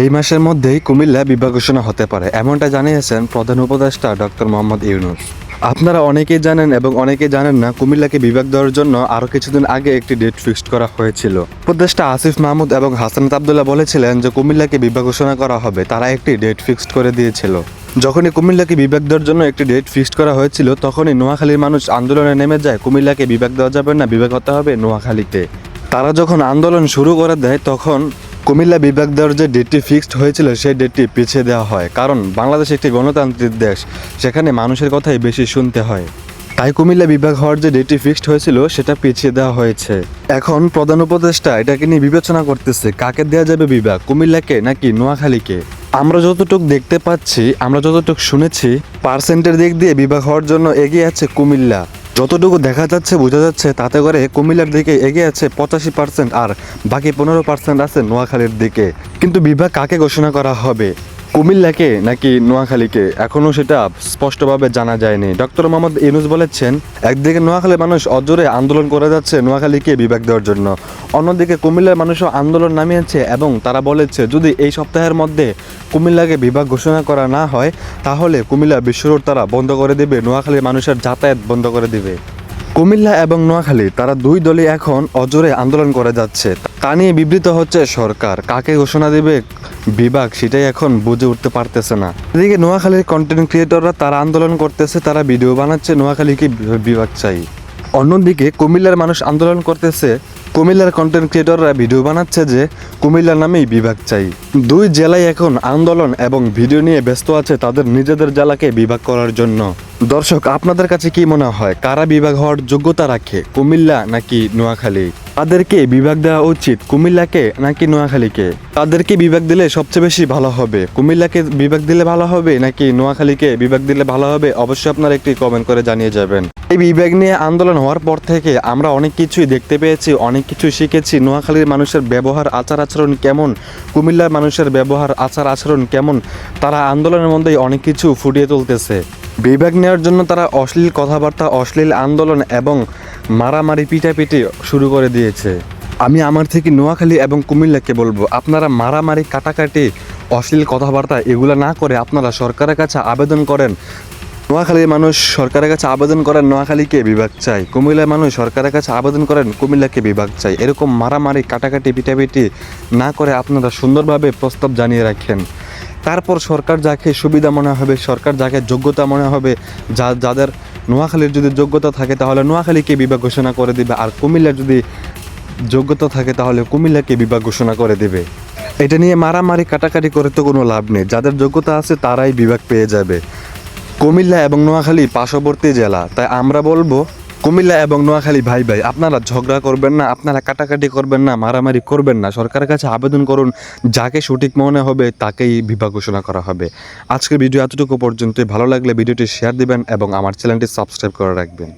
এই মাসের মধ্যেই কুমিল্লা বিভাগ ঘোষণা হতে পারে, এমনটা জানিয়েছেন প্রধান উপদেষ্টা ডক্টর মোহাম্মদ ইউনুস। আপনারা অনেকেই জানেন এবং অনেকেই জানেন না কুমিল্লাকে বিভাগ দেওয়ার জন্য আরও কিছুদিন আগে একটি ডেট ফিক্সড করা হয়েছিল। উপদেষ্টা আসিফ মাহমুদ এবং হাসানাত আবদুল্লাহ বলেছিলেন যে কুমিল্লাকে বিভাগ ঘোষণা করা হবে, তারা একটি ডেট ফিক্সড করে দিয়েছিল। যখনই কুমিল্লাকে বিভাগ দেওয়ার জন্য একটি ডেট ফিক্সড করা হয়েছিল, তখনই নোয়াখালীর মানুষ আন্দোলনে নেমে যায়, কুমিল্লাকে বিভাগ দেওয়া যাবে না, বিভাগ হতে হবে নোয়াখালীতে। তারা যখন আন্দোলন শুরু করে দেয়, তখন কুমিল্লা বিভাগ দেওয়ার যে ডেটটি ফিক্সড হয়েছিল, সেই ডেটটি পিছিয়ে দেওয়া হয়। কারণ বাংলাদেশ একটি গণতান্ত্রিক দেশ, সেখানে মানুষের কথাই বেশি শুনতে হয়। তাই কুমিল্লা বিভাগ হওয়ার যে ডেটটি ফিক্সড হয়েছিল, সেটা পিছিয়ে দেওয়া হয়েছে। এখন প্রধান উপদেষ্টা এটাকে নিয়ে বিবেচনা করতেছে, কাকে দেওয়া যাবে বিভাগ, কুমিল্লাকে নাকি নোয়াখালীকে? আমরা যতটুকু দেখতে পাচ্ছি, আমরা যতটুকু শুনেছি পার্সেন্টের দিক দিয়ে বিভাগ হওয়ার জন্য এগিয়ে আছে কুমিল্লা। যতটুকু দেখা যাচ্ছে, বোঝা যাচ্ছে তাতে করে কুমিল্লার দিকে এগিয়ে আছে পঁচাশি পার্সেন্ট আর বাকি পনেরো পার্সেন্ট আছে নোয়াখালীর দিকে। কিন্তু বিভাগ কাকে ঘোষণা করা হবে? কুমিল্লাকে নাকি নোয়াখালীকে? এখনও সেটা স্পষ্টভাবে জানা যায়নি। ডক্টর মোহাম্মদ ইউনুস বলেছেন, একদিকে নোয়াখালীর মানুষ অজরে আন্দোলন করে যাচ্ছে নোয়াখালীকে বিভাগ দেওয়ার জন্য, অন্যদিকে কুমিল্লার মানুষও আন্দোলন নামিয়েছে এবং তারা বলেছে, যদি এই সপ্তাহের মধ্যে কুমিল্লাকে বিভাগ ঘোষণা করা না হয়, তাহলে কুমিল্লা বিশ্ব রোড তারা বন্ধ করে দিবে, নোয়াখালীর মানুষের যাতায়াত বন্ধ করে দিবে। কুমিল্লা এবং নোয়াখালী, তারা দুই দলই এখন অজরে আন্দোলন করে যাচ্ছে। তা নিয়ে বিবৃত হচ্ছে সরকার। কাকে ঘোষণা দেবে বিভাগ সেটাই এখন বুঝে উঠতে পারতেছে না। এদিকে নোয়াখালীর কন্টেন্ট ক্রিয়েটররা তারা আন্দোলন করতেছে, তারা ভিডিও বানাচ্ছে নোয়াখালীকে বিভাগ চাই? অন্যদিকে কুমিল্লার মানুষ আন্দোলন করতেছে, কুমিল্লার কন্টেন্ট ক্রিয়েটররা ভিডিও বানাচ্ছে যে কুমিল্লার নামেই বিভাগ চাই। দুই জেলায় এখন আন্দোলন এবং ভিডিও নিয়ে ব্যস্ত আছে তাদের নিজেদের জেলাকে বিভাগ করার জন্য। দর্শক, আপনাদের কাছে কি মনে হয়, কারা বিভাগ হওয়ার যোগ্যতা রাখে, কুমিল্লা নাকি নোয়াখালী? তাদেরকে বিভাগ দেওয়া উচিত, কুমিল্লাকে নাকি নোয়াখালীকে? তাদেরকে বিভাগ দিলে সবচেয়ে বেশি ভালো হবে, কুমিল্লাকে বিভাগ দিলে ভালো হবে, নাকি নোয়াখালীকে বিভাগ দিলে ভালো হবে? অবশ্যই আপনারা একটি কমেন্ট করে জানিয়ে যাবেন। এই বিভাগ নিয়ে আন্দোলন হওয়ার পর থেকে আমরা অনেক কিছুই দেখতে পেয়েছি, অনেক কিছুই শিখেছি। নোয়াখালীর মানুষের ব্যবহার, আচার আচরণ কেমন? কুমিল্লার মানুষের ব্যবহার, আচার আচরণ কেমন? তারা আন্দোলনের মধ্যেই অনেক কিছু ফুটিয়ে তুলতেছে। বিভাগ নেওয়ার জন্য তারা অশ্লীল কথাবার্তা, অশ্লীল আন্দোলন এবং মারামারি পিটাপিটি শুরু করে দিয়েছে। আমি আমার থেকে নোয়াখালী এবং কুমিল্লাকে বলব, আপনারা মারামারি, কাটাকাটি, অশ্লীল কথাবার্তা এগুলো না করে আপনারা সরকারের কাছে আবেদন করেন। নোয়াখালীর মানুষ সরকারের কাছে আবেদন করেন, নোয়াখালীকে বিভাগ চাই। কুমিল্লার মানুষ সরকারের কাছে আবেদন করেন, কুমিল্লাকে বিভাগ চাই। এরকম মারামারি, কাটাকাটি, পিটাপিটি না করে আপনারা সুন্দরভাবে প্রস্তাব জানিয়ে রাখেন। তারপর সরকার যাকে সুবিধা মনে হবে, সরকার যাকে যোগ্যতা মনে হবে, যা, যাদের নোয়াখালীর যদি যোগ্যতা থাকে তাহলে নোয়াখালীকে বিভাগ ঘোষণা করে দিবে, আর কুমিল্লার যদি যোগ্যতা থাকে তাহলে কুমিল্লাকে বিভাগ ঘোষণা করে দেবে। এটা নিয়ে মারামারি, কাটাকাটি করে তো কোনো লাভ নেই। যাদের যোগ্যতা আছে তারাই বিভাগ পেয়ে যাবে। কুমিল্লা এবং নোয়াখালী পার্শ্ববর্তী জেলা। তাই আমরা বলব কুমিল্লা এবং নোয়াখালী ভাই ভাই, আপনারা ঝগড়া করবেন না, আপনারা কাটাকাটি করবেন না, মারামারি করবেন না। সরকারের কাছে আবেদন করুন, যাকে সঠিক মনে হবে তাকেই বিভাগ ঘোষণা করা হবে। আজকের ভিডিও এতটুকু পর্যন্ত ভালো লাগলে ভিডিওটি শেয়ার দিবেন এবং আমার চ্যানেলটি সাবস্ক্রাইব করে রাখবেন।